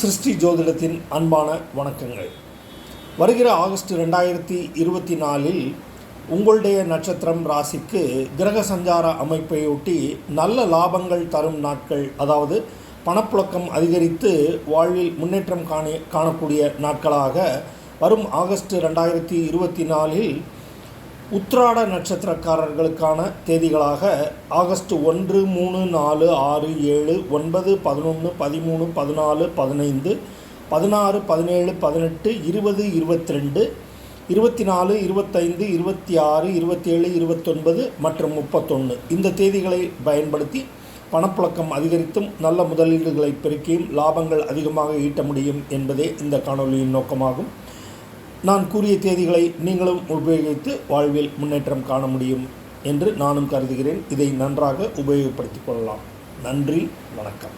சிருஷ்டி ஜோதிடத்தின் அன்பான வணக்கங்கள். வருகிற ஆகஸ்ட் ரெண்டாயிரத்தி இருபத்தி நாலில் உங்களுடைய நட்சத்திரம் ராசிக்கு கிரக சஞ்சார அமைப்பையொட்டி நல்ல லாபங்கள் தரும் நாட்கள் அதாவது பணப்புழக்கம் அதிகரித்து வாழ்வில் முன்னேற்றம் காண காணக்கூடிய நாட்களாக வரும் ஆகஸ்ட் ரெண்டாயிரத்தி இருபத்தி நாலில் உத்ராட நட்சத்திரக்காரர்களுக்கான தேதிகளாக ஆகஸ்ட் ஒன்று மூணு நாலு ஆறு ஏழு ஒன்பது பதினொன்று பதிமூணு பதினாலு பதினைந்து பதினாறு பதினேழு பதினெட்டு இருபது இருபத்தி ரெண்டு இருபத்தி நாலு இருபத்தைந்து இருபத்தி ஆறு இருபத்தேழு இருபத்தொன்பது மற்றும் முப்பத்தொன்று இந்த தேதிகளை பயன்படுத்தி பணப்புழக்கம் அதிகரித்தும் நல்ல முதலீடுகளை பெருக்கியும் லாபங்கள் அதிகமாக ஈட்ட முடியும் என்பதே இந்த காணொலியின் நோக்கமாகும். நான் கூறிய தேதிகளை நீங்களும் உபயோகித்து வாழ்வில் முன்னேற்றம் காண முடியும் என்று நானும் கருதுகிறேன். இதை நன்றாக உபயோகப்படுத்திக் கொள்ளலாம். நன்றி வணக்கம்.